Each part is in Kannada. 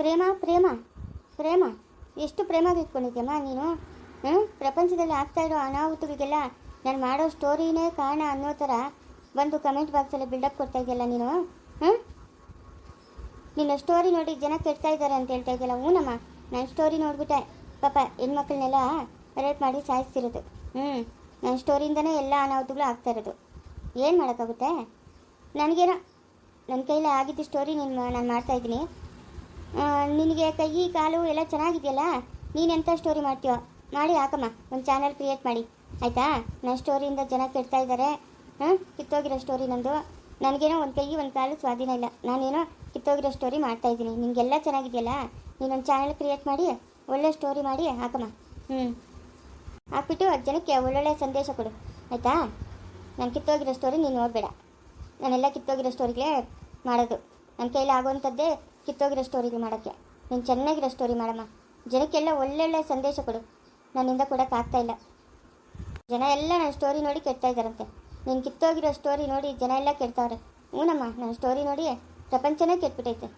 ಪ್ರೇಮ ಪ್ರೇಮ ಪ್ರೇಮ. ಎಷ್ಟು ಪ್ರೇಮ ಇಟ್ಕೊಂಡಿದ್ಯಮ್ಮ ನೀನು? ಪ್ರಪಂಚದಲ್ಲಿ ಆಗ್ತಾ ಇರೋ ಅನಾಹುತಗಳಿಗೆಲ್ಲ ನಾನು ಮಾಡೋ ಸ್ಟೋರಿನೇ ಕಾರಣ ಅನ್ನೋ ಥರ ಬಂದು ಕಮೆಂಟ್ ಬಾಕ್ಸಲ್ಲಿ ಬಿಲ್ಡಪ್ ಕೊಡ್ತಾ ಇದೆಯಲ್ಲ ನೀನು? ಹ್ಞೂ ನಿನ್ನ ಸ್ಟೋರಿ ನೋಡಿ ಜನ ಕೆಡ್ತಾ ಇದ್ದಾರೆ ಅಂತ ಹೇಳ್ತಾ ಇದೆಯಲ್ಲ ಹ್ಞೂನಮ್ಮ ನನ್ನ ಸ್ಟೋರಿ ನೋಡಿಬಿಟ್ಟೆ. ಪಾಪ ಹೆಣ್ಮಕ್ಳನ್ನೆಲ್ಲ ರೇಟ್ ಮಾಡಿ ಸಾಯಿಸ್ತಿರೋದು. ಹ್ಞೂ ನನ್ನ ಸ್ಟೋರಿಯಿಂದನೇ ಎಲ್ಲ ಅನಾಹುತಗಳು ಆಗ್ತಾ ಇರೋದು. ಏನು ಮಾಡೋಕ್ಕಾಗುತ್ತೆ? ನನಗೇನೋ ನನ್ನ ಕೈಲೇ ಆಗಿದ್ದ ಸ್ಟೋರಿ ನಿಮ್ಮ ನಾನು ಮಾಡ್ತಾಯಿದ್ದೀನಿ ನಿನಗೆ ಕೈ ಕಾಲು ಎಲ್ಲ ಚೆನ್ನಾಗಿದೆಯಲ್ಲ? ನೀನೆಂಥ ಸ್ಟೋರಿ ಮಾಡ್ತೀಯೋ? ಮಾಡಿ ಹಾಕಮ್ಮ, ಒಂದು ಚಾನಲ್ ಕ್ರಿಯೇಟ್ ಮಾಡಿ. ಆಯಿತಾ? ನನ್ನ ಸ್ಟೋರಿಯಿಂದ ಜನ ಕೆಡ್ತಾ ಇದ್ದಾರೆ ಹಾಂ ಕಿತ್ತೋಗಿರೋ ಸ್ಟೋರಿ ನಂದು. ನನಗೇನೋ ಒಂದು ಕೈ ಒಂದು ಕಾಲು ಸ್ವಾಧೀನ ಇಲ್ಲ. ನಾನೇನೋ ಕಿತ್ತೋಗಿರೋ ಸ್ಟೋರಿ ಮಾಡ್ತಾಯಿದ್ದೀನಿ ನಿಮಗೆಲ್ಲ ಚೆನ್ನಾಗಿದೆಯಲ್ಲ? ನೀನೊಂದು ಚಾನಲ್ ಕ್ರಿಯೇಟ್ ಮಾಡಿ, ಒಳ್ಳೆ ಸ್ಟೋರಿ ಮಾಡಿ ಹಾಕಮ್ಮ. ಹ್ಞೂ ಹಾಕ್ಬಿಟ್ಟು ಜನಕ್ಕೆ ಒಳ್ಳೊಳ್ಳೆ ಸಂದೇಶ ಕೊಡು. ಆಯಿತಾ? ನಾನು ಕಿತ್ತೋಗಿರೋ ಸ್ಟೋರಿ ನೀನು ನೋಡಬೇಡ. ನಾನೆಲ್ಲ ಕಿತ್ತೋಗಿರೋ ಸ್ಟೋರಿಗೆ ಮಾಡೋದು. ನನ್ನ ಕೈಲಿ ಆಗೋವಂಥದ್ದೇ ಕಿತ್ತೋಗಿರೋ ಸ್ಟೋರಿಗೆ ಮಾಡೋಕ್ಕೆ. ನೀನು ಚೆನ್ನಾಗಿರೋ ಸ್ಟೋರಿ ಮಾಡಮ್ಮ. ಜನಕ್ಕೆಲ್ಲ ಒಳ್ಳೊಳ್ಳೆ ಸಂದೇಶ ಕೊಡು. ನನ್ನಿಂದ ಕೊಡೋಕ್ಕಾಗ್ತಾ ಇಲ್ಲ. ಜನ ಎಲ್ಲ ನನ್ನ ಸ್ಟೋರಿ ನೋಡಿ ಕೆಡ್ತಾ ಇದ್ದಾರಂತೆ. ನೀನು ಕಿತ್ತೋಗಿರೋ ಸ್ಟೋರಿ ನೋಡಿ ಜನ ಎಲ್ಲ ಕೆಡ್ತಾವ್ರೆ. ಹ್ಞೂನಮ್ಮ ನನ್ನ ಸ್ಟೋರಿ ನೋಡಿ ಪ್ರಪಂಚನೇ ಕೆಟ್ಬಿಟ್ಟೈತೆ.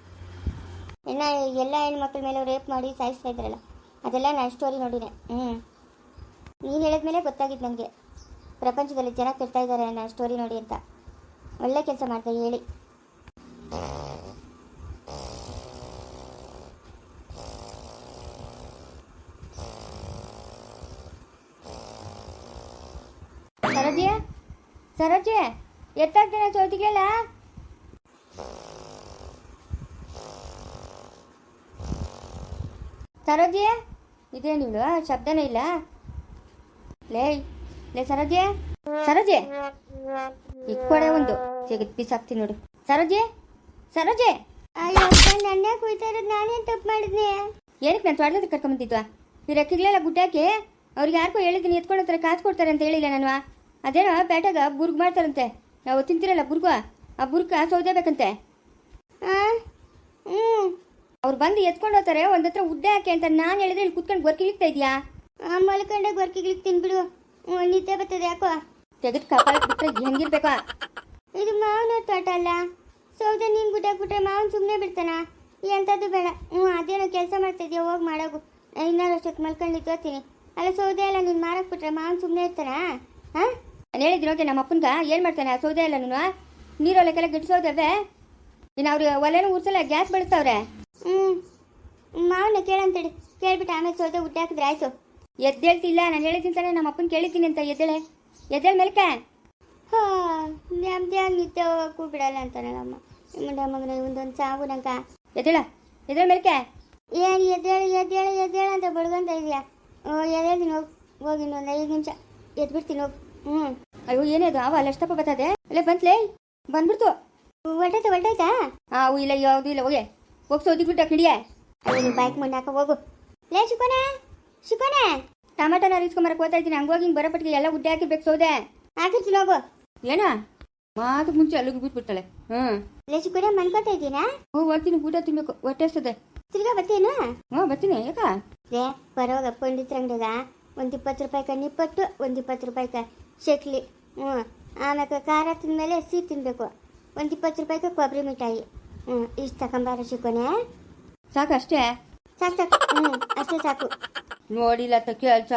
ಇನ್ನು ಎಲ್ಲ ಹೆಣ್ಮಕ್ಳ ಮೇಲೆ ರೇಪ್ ಮಾಡಿ ಸಾಯಿಸ್ತಾ ಇದ್ರಲ್ಲ ಅದೆಲ್ಲ ನನ್ನ ಸ್ಟೋರಿ ನೋಡಿದೆ ಹ್ಞೂ ನೀನು ಹೇಳಿದ್ಮೇಲೆ ಗೊತ್ತಾಗಿದ್ದು ನನಗೆ. ಪ್ರಪಂಚದಲ್ಲಿ ಜನ ಕೆಡ್ತಾ ಇದ್ದಾರೆ ನನ್ನ ಸ್ಟೋರಿ ನೋಡಿ ಅಂತ. ಒಳ್ಳೆ ಕೆಲಸ ಮಾಡ್ತಾ ಹೇಳಿ ಸರೋಜಿ ಸರೋಜಿ ಎತ್ತಾಗ್ತೀನ ಚೌತಿಗೆಲ್ಲ ಸರೋಜೆ, ಇದೇನು ಇವಳು? ಶಬ್ದನೇ ಇಲ್ಲ. ಲೇ ಲೇ ಸರೋಜೆ ಸರೋಜೆ. ಈ ಕೊಡೆ ಒಂದು ಸಿಗತ್ ಬಿಸಾಕ್ತೀನಿ ನೋಡು. ಸರೋಜೆ ಸರೋಜೆ. ಅಯ್ಯೋ ನನ್ನೇ ಕುಯ್ತಾ ಇರೋದು? ನಾನೇನು ತಪ್ಪು ಮಾಡಿದ್ನಿ? ಏನಕ್ಕೆ ನಾನು ತೊಡಲದ ಕರ್ಕೊಂಬಂದಿದ್ವಾ ಈ ರೆಕ್ಕೆಗಳೆಲ್ಲ ಗುಡ್ಡಾಕಿ, ಅವ್ರಿಗೆ ಯಾರಿಗೂ ಹೇಳಿದ್ದೀನಿ ಎತ್ಕೊಂಡು ಕಾಸು ಕೊಡ್ತಾರೆ ಅಂತ ಹೇಳಿಲ್ಲ ನಾನು ಅದೇನೋ ಪೇಟೆಗ ಬುರ್ಗ್ ಮಾಡ್ತಾರಂತೆ. ನಾವು ತಿಂತಿರಲ್ಲ ಬುರ್ಗ? ಆ ಬುರ್ಗ ಸೌದೆ ಬೇಕಂತೆ. ಅವ್ರು ಬಂದು ಎತ್ಕೊಂಡು ಹೋಗ್ತಾರೆ ಒಂದ್ ಹತ್ರ ಉದ್ದೆ ಹಾಕಿ ಅಂತ ನಾನು ಹೇಳಿದ್ರೆ ಇಲ್ಲಿ ಕುತ್ಕೊಂಡು ಗೊರ್ಕಿಲಿಕ್ತಾ ಇದೆಯಾ? ಮಲ್ಕೊಂಡೆ ಗೊರ್ಕಿಗ್ಲಿಕ್ ತಿನ್ಬಿಡು ನಿದ್ದೆ ಬರ್ತದೆ ಯಾಕೋ ತೆಗೆದು ಕಪಾಲ ಬಿಟ್ರೆ ಹೆಂಗಿರ್ಬೇಕು? ಇದು ಮಾವನ ತೋಟ ಅಲ್ಲ. ಸೌದೆ ನೀನು ಗುಡ್ಡಾಕ್ಬಿಟ್ರೆ ಮಾವನ್ ಸುಮ್ಮನೆ ಬಿಡ್ತಾನ? ಎಂಥದ್ದು ಬೇಡ. ಹ್ಞೂ ಅದೇನೋ ಕೆಲಸ ಮಾಡ್ತಾ ಇದೆಯಾ ಹೋಗಿ ಮಾಡೋಗು. ಇನ್ನಾರು ಅಷ್ಟಕ್ಕೆ ಮಲ್ಕೊಂಡು ನಿಂತ್ಕೋತೀನಿ. ಅಲ್ಲ ಸೌದೆ ಅಲ್ಲ ನೀನು ಮಾರಕ್ ಬಿಟ್ರೆ ಮಾವನ್ ಸುಮ್ಮನೆ ಇರ್ತಾನ? ಹಾಂ ನಾನು ಹೇಳಿದ್ರೋಗೆ ಓಕೆ ನಮ್ಮ ಅಪ್ಪನ್ಗ ಏನು ಮಾಡ್ತಾನೆ? ಆ ಸೌದೆ ಎಲ್ಲ ನೀನು? ನೀರೊಳಗೆಲ್ಲ ಸೋದೇ ಇನ್ನು ಅವ್ರು ಒಲೆನೂ ಉರ್ಸಲ್ಲ ಗ್ಯಾಸ್ ಬಳಸ್ತಾವ್ರೆ? ಹ್ಞೂ ಮಾವನ ಕೇಳಂತೇಳಿ. ಕೇಳ್ಬಿಟ್ಟು ಆಮೇಲೆ ಸೌದೆ ಉಡ್ಡ ಹಾಕಿದ್ರೆ ಆಯಿತು. ಎದ್ದೇಳ್ತಿಲ್ಲ ನಾನು ಹೇಳಿದ್ದೀನಿ ತಾನೆ ನಮ್ಮ ಅಪ್ಪನ ಕೇಳಿದ್ದೀನಿ ಅಂತ ಎದ್ದೇಳೆ. ಎದ್ದೇಳ ಮೇಲ್ಕ. ಹಾ ನೆಮ್ಮದಿಯಾಗಿ ನಿದ್ದೆ ಹೋಗಕ್ಕೂ ಬಿಡಲ್ಲ ಅಂತಾನೆ ನಮ್ಮ ನಿಮ್ಮ ಮಗನ ಒಂದೊಂದು ಸಾವು ನಂಗ. ಎದ್ದೇಳ ಎದ್ದೇಳ ಮೇಲ್ಕೆ. ಏನು ಎದ್ದೇಳು ಎದ್ದೇಳು ಎದ್ದೇಳು ಅಂತ ಬಡ್ಕೊಂತ ಇದೆಯಾ? ಓ ಎದ್ದೇಳ್ತೀನಿ ಹೋಗಿ ಹೋಗಿ ಇನ್ನೊಂದು ಐದು ನಿಮಿಷ. ಎದ್ಬಿಡ್ತೀನಿ ಹೋಗಿ. ಹ್ಞೂ ಅಯ್ಯೋ ಏನಿದು ಅವ ಅಲ್ಲಷ್ಟಪ್ಪ ಬರ್ತದೆ. ಅಲ್ಲೇ ಬಂತ್ಲೇ? ಬಂದ್ಬಿಡ್ತು. ಹೊಟ್ಟೈತೆ ಒಂಟೈತಾ ಆ ಇಲ್ಲ ಯಾವುದು ಇಲ್ಲ ಹೋಗಿ. ಹೋಗಿ ಸೋದಿ ಬಿಟ್ಟ ಕಿಡಿಯ ಅಯ್ಯೋ ಬೈಕ್ ಮುಂದೆ ಹೋಗು. ಲೇ ಶಿಕೋನೆ ಶಿಕೋನೆ. ಟಮಾಟನ ಇಸ್ಕೊಂಬರಕ್ಕೆ ಹೋಗ್ತಾ ಇದ್ದೀನಿ. ಹಂಗೋಗಿ ಹೋಗಿ ಬರೋಪಟ್ಟಿಗೆ ಎಲ್ಲ ಉಡ್ಡೆ ಹಾಕಿರ್ಬೇಕು ಸೌದೆ. ಹಾಕಿರ್ತೀನಿ ಹೋಗು. ಏನ? ಮಾತು ಮುಂಚೆ ಅಲ್ಲಿಗೆ ಬಿಟ್ಬಿಡ್ತಾಳೆ. ಹ್ಮ್. ಲೇ ಶಿಕೋನೆ ಮನ್ಕೋತಾ ಇದ್ದೀನಾ? ಹ್ಞೂ ಬರ್ತೀನಿ ಊಟ ತಿನ್ಬೇಕು. ಹೊಟ್ಟೆ ಹಸ್ತದೆ ತಿರ್ಗಾ ಬರ್ತೀನಾ ಹ್ಞೂ ಬರ್ತೀನಿ ಯಾಕ? ಲೇ ಬರೋಗ ಅಂಗಡಿಗ ಒಂದು ಇಪ್ಪತ್ತು ರೂಪಾಯಿ ನಿಪ್ಪಟ್ಟು ಒಂದು ಇಪ್ಪತ್ತು ರೂಪಾಯಿಕ ಶಕ್ಲಿ. ಹ್ಞೂ. ಆಮೇಲೆ ಖಾರ ತಿಂದಮೇಲೆ ಸಿಹಿ ತಿನ್ನಬೇಕು ಒಂದು ಇಪ್ಪತ್ತು ರೂಪಾಯಿಗೆ ಕೊಬ್ಬರಿ ಮಿಠಾಯಿ. ಹ್ಞೂ. ಇಷ್ಟು ತಗೊಂಬಾರ ಚಿಕ್ಕೋನೆ ಸಾಕು ಅಷ್ಟೇ? ಸಾಕು ಸಾಕು. ಹ್ಞೂ. ಅಷ್ಟೇ ಸಾಕು. ನೋಡಿಲ್ಲ ತ ಕೆಲಸ.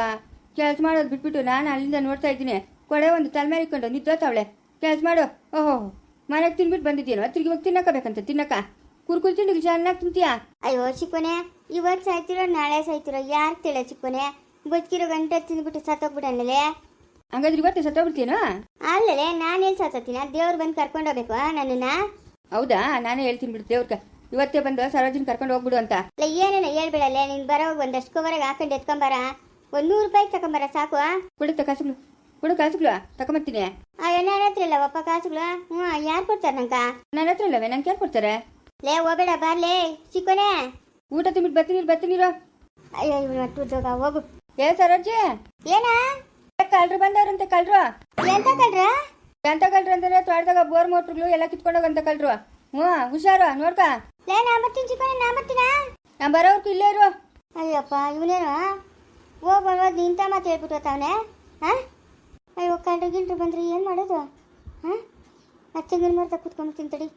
ಕೆಲಸ ಮಾಡೋದು ಬಿಟ್ಬಿಟ್ಟು ನಾನು ಅಲ್ಲಿಂದ ನೋಡ್ತಾ ಇದ್ದೀನಿ. ಕೊಡೆ ಒಂದು ತಲೆ ಮೇಲೆ ಇಟ್ಕೊಂಡು ನಿದ್ದೋತಾವಳೆ ಕೆಲಸ ಮಾಡು. ಓಹೋ. ಮನೆಗೆ ತಿನ್ಬಿಟ್ಟು ಬಂದಿದ್ದೀನೋ ತಿರುಗಿ ಹೋಗಿ ತಿನ್ನಕಬೇಕಂತ ತಿನ್ನಕ. ಕುರ್ಕುಲ್ ತಿಂಡಿಗೆ ಚೆನ್ನಾಗಿ ತಿಂತೀಯಾ? ಅಯ್ಯೋ ಚಿಕ್ಕೋನೆ ಇವತ್ತು ಸಾಯ್ತಿರೋ ನಾಳೆ ಸಾಯ್ತಿರೋ ಯಾರು ತಿಳ ಚಿಕ್ಕೋನೆ ಬದುಕಿರೋ ಗಂಟೆ ತಿಂದ್ಬಿಟ್ಟು ಸತ್ತೋಗ್ಬಿಡಲ್ಲೇ ಹಂಗಾದ್ರೆ ಇವತ್ತೇ ಸತ್ತೋಗ್ಬಿಡ್ತೀನೋ ಅಲ್ಲಲೇ ನಾನು ಎಲ್ಲಿ ಸತ್ತೋಗ್ತೀನ ದೇವ್ರು ಬಂದು ಕರ್ಕೊಂಡು ಹೋಗ್ಬೇಕು ನನ್ನನ್ನ? ಹೌದಾ? ನಾನೇ ಹೇಳ್ತೀನಿ ಬಿಡು ದೇವ್ರಕ ಇವತ್ತೇ ಬಂದು ಸರೋಜಿನ ಕರ್ಕೊಂಡು ಹೋಗ್ಬಿಡು ಅಂತ. ಇಲ್ಲ ಏನೇನ ಹೇಳ್ಬೇಡಲ್ಲೇ ನೀನು ಬರೋ ಒಂದಷ್ಟು ಕವರಿಗೆ ಹಾಕೊಂಡು ಎತ್ಕೊಂಬರ? ಒಂದು ನೂರು ರೂಪಾಯಿ ತಕೊಂಬರ ಸಾಕು ಕೊಡುತ್ತ ಕಾಸುಗಳು. ಕೊಡು ಕಾಸುಗಳು ತಗೊಂಬರ್ತೀನಿ ಅಯ್ಯೋ ನನ್ನ ಹತ್ರ ಇಲ್ಲ ಒಪ್ಪ ಕಾಸುಗಳು ಹ್ಞೂ ಯಾರು ಕೊಡ್ತಾರೆ ನಂಗ? ನನ್ನ ಹತ್ರ ಇಲ್ಲವೇ? ನಂಗೆ ಯಾರು ಕೊಡ್ತಾರೆ? ಲೇ ಹೋಗ್ಬೇಡ ಬಾರ್ಲೇ ಚಿಕ್ಕೋನೆ. ಊಟ ತುಂಬಿಟ್ಟು ಬರ್ತೀನಿ ಬರ್ತೀನಿ ಅಯ್ಯೋ ಇವನು ಒಟ್ಟು ಹೋಗು. ಏ ಸರೋಜಿ? ಏನ? ಕಳ್ರು ಬಂದವ್ರಂತೆ ಕಳ್ರು ಎಂತ ಕಳ್ರ ಎಂತ ಕಳ್ರು ಅಂತಂದ್ರೆ ತೋಟದಾಗ ಬೋರ್ ಮೋಟ್ರುಗಳು ಎಲ್ಲ ಕಿತ್ಕೊಂಡೋಗಂತ ಕಳ್ರು ಹ್ಮ್ ಹುಷಾರು ನೋಡ್ಕ. ಲೇ ನಾ ಬರ್ತೀನಿ ಚಿಕ್ಕಣ ನಾ ಬರ್ತೀನ ನಾ ಬರೋವರ್ಗು ಇಲ್ಲೇ ಇರು. ಅಯ್ಯಪ್ಪ ಇವನೇನು? ಓ ಬರೋದು ನಿಂತ ಮಾತು ಹೇಳ್ಬಿಟ್ಟು ಅವನೇ. ಹಾ? ಅಯ್ಯೋ ಕಳ್ರು ಗಿಲ್ರು ಬಂದ್ರೆ ಏನು ಮಾಡೋದು? ಹಾಂ? ಅಚ್ಚಂಗಿನ ಮರ್ತ ಕೂತ್ಕೊಂಡ್ಬಿಡ್ತೀನಿ ತಡಿ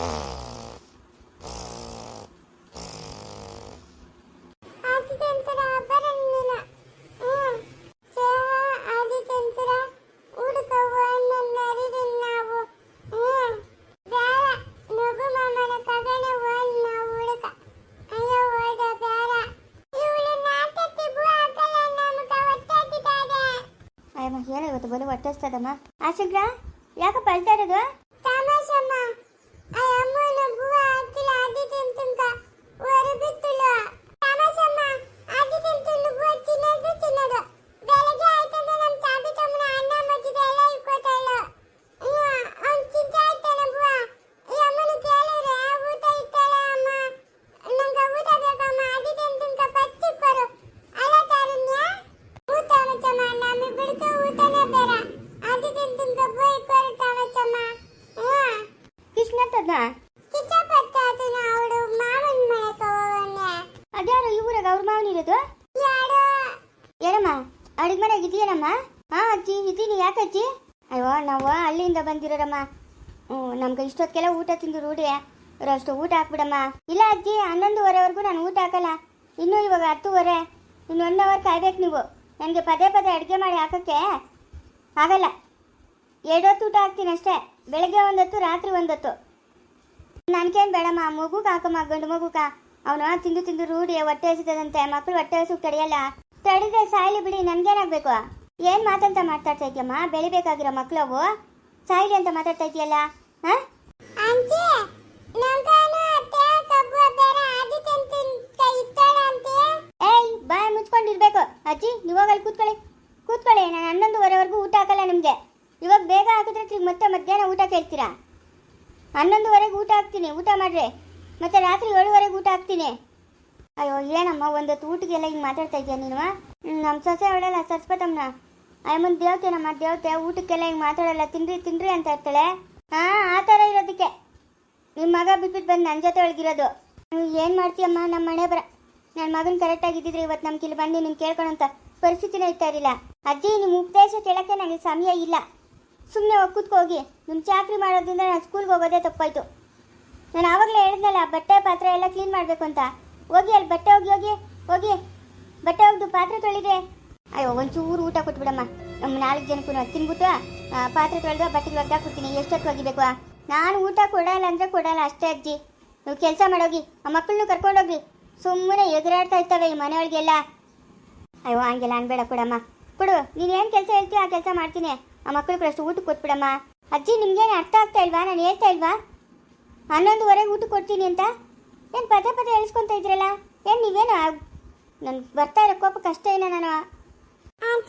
Ah. ಆಶಂಕ್ರ ಇವತ್ತು ಅಳ್ತಾ ಇರೋದು? ತಮಾಷಮ್ಮ ಆ ಅಮ್ಮನ ಇರೋದು ತಿನ್ನೋದು ತಿನ್ನೋದು ಬೆಳಗ್ಗೆ ಆಯ್ತಂದ್ರೆ ನಮ್ ಚಾಬಿ ತಮ್ಮನ ಅನ್ನ ಮಜ್ಜಿಗೆ ಎಲ್ಲ ಇಕ್ಕೋತಾಳು ಅವ್ನ್ ಚಿಂತೆ ಆಯ್ತಾನೆ ಬುವ ಈ ಅಮ್ಮನ ಕೇಳಿದ್ರೆ ಊಟ ಇತ್ತಾಳೆ ಅಮ್ಮ ನಂಗೆ ಊಟ ಬೇಕಮ್ಮ ಆದಿತ್ಯಂತಂಕ ಪಚ್ಚಿ ಕೊಡು ಅಲ್ಲ ತಾರುಣ್ಯ ಊಟ ಮಚ್ಚಮ್ಮ ನಮಗೆ ಬಿಡ್ಕ ಊಟನೇ ಬೇಡ ಆದಿತ್ಯಂತಂಕ ಬೋಯ್ ಕೊಡು ತಮಚಮ್ಮ ಹ್ಞೂ ಕೃಷ್ಣ ಅಂತದ್ನ ಕಿಚ್ಚಪತ್ತಾತನ ಅವಳು ಮಾವನ್ ಮನೆಗೆ ಹೋಗೋನೆ ಅದ್ಯಾರು ಈ ಊರಾಗ ಅವ್ರ ಮಾವನ ಇರೋದು? ಏನಮ್ಮ? ಅಡುಗೆ ಮನೆಗೆ ಇದೆಯೇನಮ್ಮ? ಹಾ ಅಜ್ಜಿ ಇದ್ದೀನಿ ಯಾಕೆ ಅಜ್ಜಿ? ಅಯ್ಯೋ ನಾವು ಅಲ್ಲಿಂದ ಬಂದಿರೋರಮ್ಮ. ಹ್ಞೂ ನಮ್ಗೆ ಇಷ್ಟೊತ್ತಿಗೆಲ್ಲ ಊಟ ತಿಂದು ರೂಢಿ. ಅಷ್ಟು ಊಟ ಹಾಕ್ಬಿಡಮ್ಮ. ಇಲ್ಲ ಅಜ್ಜಿ ಹನ್ನೊಂದುವರೆವರೆಗೂ ನಾನು ಊಟ ಹಾಕಲ್ಲ. ಇನ್ನೂ ಇವಾಗ ಹತ್ತುವರೆ. ಇನ್ನು ಒನ್ ಅವರ್ ಕಾಯ್ಬೇಕು ನೀವು. ನನಗೆ ಪದೇ ಪದೇ ಅಡುಗೆ ಮಾಡಿ ಹಾಕೋಕ್ಕೆ ಆಗಲ್ಲ. ಎರಡೊತ್ತು ಊಟ ಹಾಕ್ತೀನಿ ಅಷ್ಟೇ. ಬೆಳಗ್ಗೆ ಒಂದೊತ್ತು ರಾತ್ರಿ ಒಂದೊತ್ತು. ನನಗೇನು ಬೇಡಮ್ಮ ಮಗು ಹಾಕಮ್ಮ ಗಂಡು ಕಾ. ಅವನು ತಿಂದು ತಿಂದು ರೂಢಿ ಹೊಟ್ಟೆ ಹಸಿತದಂತೆ. ಮಕ್ಕಳು ಹೊಟ್ಟೆ ಹಸು ತಡೆಯಲ್ಲ. ತಡೆದ್ರೆ ಸಾಯಿಲಿ ಬಿಡಿ ನನಗೇನಾಗಬೇಕು? ಏನು ಮಾತಂತ ಮಾತಾಡ್ತಾ ಇದೆಯಮ್ಮ? ಬೆಳಿಬೇಕಾಗಿರೋ ಮಕ್ಕಳವು ಸಾಯಿಲಿ ಅಂತ ಮಾತಾಡ್ತಾ ಇದೆಯಲ್ಲ? ಹಾ? ಏಯ್ ಬಾಯ್ ಮುಚ್ಕೊಂಡಿರ್ಬೇಕು. ಅಜ್ಜಿ ನೀವು ಅಲ್ಲಿ ಕೂತ್ಕೊಳ್ಳಿ. ಕೂತ್ಕೊಳ್ಳಿ ನಾನು ಹನ್ನೊಂದುವರೆವರೆಗೂ ಊಟ ಹಾಕಲ್ಲ ನಿಮಗೆ. ಇವಾಗ ಬೇಗ ಹಾಕಿದ್ರೆ ಮತ್ತೆ ಮಧ್ಯಾಹ್ನ ಊಟ ಕೇಳ್ತೀರಾ? ಹನ್ನೊಂದುವರೆಗೆ ಊಟ ಹಾಕ್ತೀನಿ, ಊಟ ಮಾಡ್ರೆ. ಮತ್ತೆ ರಾತ್ರಿ ಏಳುವರೆಗೆ ಊಟ ಹಾಕ್ತೀನಿ. ಅಯ್ಯೋ ಏನಮ್ಮ ಒಂದೊತ್ತು ಊಟಕ್ಕೆಲ್ಲ ಹಿಂಗೆ ಮಾತಾಡ್ತಾ ಇದೆಯಾ ನೀನು ನಮ್ಮ ಸೊಸೆ ಅವಳಲ್ಲ, ಸರಸ್ವತಮ್ಮನ. ಅಯ್ಯಮ್ಮನ ದೇವತೆ, ನಮ್ಮ ದೇವತೆ, ಊಟಕ್ಕೆಲ್ಲ ಹಿಂಗೆ ಮಾತಾಡಲ್ಲ, ತಿನ್ರಿ ತಿನ್ರಿ ಅಂತ ಇರ್ತಾಳೆ ಹಾಂ, ಆ ಥರ ಇರೋದಕ್ಕೆ. ನಿಮ್ಮ ಮಗ ಬಿಟ್ಬಿಟ್ಟು ಬಂದು ನನ್ನ ಜೊತೆ ಒಳಗಿರೋದು. ಏನು ಮಾಡ್ತೀಯಮ್ಮ ನಮ್ಮ ಮನೆ ಬರ ನನ್ನ ಮಗನ ಕರೆಕ್ಟಾಗಿ ಇದ್ದಿದ್ರೆ ಇವತ್ತು ನಮ್ಗೆ ಇಲ್ಲಿ ಬಂದು ನಿಮ್ಗೆ ಕೇಳ್ಕೊಳಂತ ಪರಿಸ್ಥಿತಿನೇ ಇರ್ತಾ ಇರಲಿಲ್ಲ. ಅಜ್ಜಿ ನಿಮ್ಮ ಉಪದೇಶ ಕೇಳೋಕ್ಕೆ ನನಗೆ ಸಮಯ ಇಲ್ಲ. ಸುಮ್ಮನೆ ಕೂತ್ಕೋಗಿ ನಿಮ್ಮ ಚಾಕ್ರಿ ಮಾಡೋದ್ರಿಂದ ನಾನು ಸ್ಕೂಲ್ಗೆ ಹೋಗೋದೇ ತಪ್ಪಾಯ್ತು. ನಾನು ಆವಾಗಲೇ ಹೇಳಿದ್ನಲ್ಲ, ಬಟ್ಟೆ ಪಾತ್ರೆ ಎಲ್ಲ ಕ್ಲೀನ್ ಮಾಡಬೇಕು ಅಂತ. ಹೋಗಿ ಅಲ್ಲಿ ಬಟ್ಟೆ ಹೋಗಿ ಹೋಗಿ ಹೋಗಿ, ಬಟ್ಟೆ ಹೋಗ್ದು ಪಾತ್ರೆ ತೊಳಿದೆ ಅಯ್ಯೋ, ಒಂಚೂರು ಊಟ ಕೊಟ್ಬಿಡಮ್ಮ. ನಮ್ಮ ನಾಲ್ಕು ಜನಕ್ಕೂ ತಿನ್ಬಿಟ್ಟು ಪಾತ್ರೆ ತೊಳೆದು ಬಟ್ಟೆಗೆ ಕೊಡ್ತೀನಿ ಎಷ್ಟೊತ್ತು ಹೋಗಿಬೇಕು ನಾನು ಊಟ ಕೊಡಲ್ಲ ಅಂದರೆ ಕೊಡಲ್ಲ, ಅಷ್ಟೇ ಅಜ್ಜಿ. ನೀವು ಕೆಲಸ ಮಾಡೋಗಿ, ಆ ಮಕ್ಕಳನ್ನು ಕರ್ಕೊಂಡೋಗಿ ಸುಮ್ಮನೆ ಎದುರಾಡ್ತಾ ಇರ್ತವೆ ಈ ಮನೆಯೊಳಗೆಲ್ಲ. ಅಯ್ಯೋ, ಹಂಗೆಲ್ಲ ಅನ್ಬೇಡ ಕೊಡಮ್ಮ. ಕೊಡು, ನೀನು ಏನು ಕೆಲಸ ಹೇಳ್ತೀಯ ಆ ಕೆಲಸ ಮಾಡ್ತೀನಿ. ಆ ಮಕ್ಕಳಿಗೆ ಅಷ್ಟು ಊಟಕ್ಕೆ ಕೊಟ್ಬಿಡಮ್ಮ. ಅಜ್ಜಿ ನಿಮ್ಗೇನು ಅರ್ಥ ಆಗ್ತಾ ಇಲ್ವಾ? ನಾನು ಹೇಳ್ತಾ ಇಲ್ವಾ? ಹನ್ನೊಂದುವರೆಗೆ ಊಟ ಕೊಡ್ತೀನಿ ಅಂತ. ಏನು ಪದೇ ಪದೇ ಹೇಳಿಸ್ಕೊತ ಇದ್ರಲ್ಲ? ಏನು ನೀವೇನು ನನ್ಗೆ ಬರ್ತಾ ಇರೋ ಕೋಪ ಕಷ್ಟ ಏನೋ ನಾನು. ಊಟ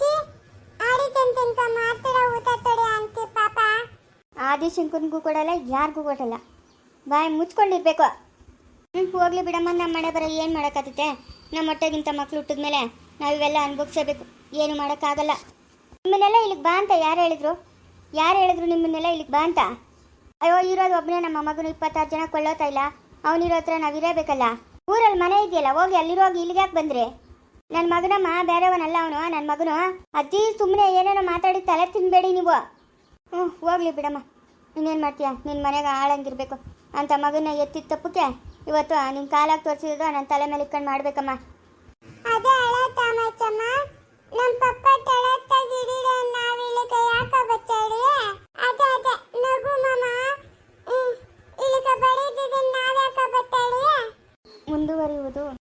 ಆದಿಶಂಕನ್ಗೂ ಕೊಡಲ್ಲ ಯಾರಿಗೂ ಕೊಡಲ್ಲ. ಬಾಯ್ ಮುಚ್ಕೊಂಡಿರ್ಬೇಕು. ಹ್ಞೂ ಹೋಗ್ಲಿ ಬಿಡಮ್ಮ ನಮ್ಮ ಮನೆ ಬರೋ ಏನು ಮಾಡೋಕ್ಕಾಗುತ್ತೆ? ನಮ್ಮ ಹೊಟ್ಟೆಗಿಂತ ಮಕ್ಳು ಹುಟ್ಟಿದ್ಮೇಲೆ ನಾವು ಇವೆಲ್ಲ ಅನುಭವಿಸಬೇಕು ಏನು ಮಾಡೋಕ್ಕಾಗಲ್ಲ. ನಿಮ್ಮನ್ನೆಲ್ಲ ಇಲ್ಲಿಗೆ ಬಾ ಅಂತ ಯಾರು ಹೇಳಿದ್ರು? ಯಾರು ಹೇಳಿದ್ರು ನಿಮ್ಮನ್ನೆಲ್ಲ ಇಲ್ಲಿಗೆ ಬಾ ಅಂತ? ಅಯ್ಯೋ, ಇರೋದು ಒಬ್ಬನೇ ನಮ್ಮ ಮಗನು ಇಪ್ಪತ್ತಾರು ಜನ ಕೊಳ್ಳೋತಾ ಇಲ್ಲ. ಅವನಿರೋ ಹತ್ರ ನಾವು ಇರಬೇಕಲ್ಲ. ಊರಲ್ಲಿ ಮನೆ ಇದೆಯಲ್ಲ, ಹೋಗಿ ಅಲ್ಲಿರೋಗಿ ಇಲ್ಲಿಗೆ ಯಾಕೆ ಬಂದ್ರೆ? ನನ್ನ ಮಗನಮ್ಮ ಬೇರೆವನಲ್ಲ ಅವನು ನನ್ನ ಮಗನು? ಅಜ್ಜಿ ಸುಮ್ಮನೆ ಏನೇನೋ ಮಾತಾಡಿ ತಲೆ ತಿನ್ಬೇಡಿ ನೀವು. ಹ್ಞೂ ಹೋಗ್ಲಿ ಬಿಡಮ್ಮ. ಇನ್ನೇನು ಮಾಡ್ತೀಯ? ನಿನ್ನ ಮನೆಗೆ ಆಳಂಗಿರ್ಬೇಕು. ಅಂತ ಮಗನ ಎತ್ತಿದ ತಪ್ಪಕ್ಕೆ ಇವತ್ತು ನಿನ್ನ ಕಾಲಾಗಿ ತೋರಿಸಿದ್ರು ನನ್ನ ತಲೆ ಮೇಲೆ ಇಟ್ಕೊಂಡು ಮಾಡ್ಬೇಕಮ್ಮ. ಅದೇ ಹಳೆ ತಮಚಮ್ಮ ನಮ್ಮ ಪಪ್ಪ ತಳತ್ತಾಗಿಡಿದ ನಾವಿಲ್ಲಿಗ ಯಾಕ ಬಚ್ಚಾಡಿ ಅದೇ ಅದೇ ನಗು ಮಾಮ ಹ್ಮ್ ಇಲ್ಲಿಗ ಬಡಿದಿದ್ದ ನಾವ್ಯಾಕ ಬತ್ತಾಡಿ ಮುಂದುವರಿಯುವುದು.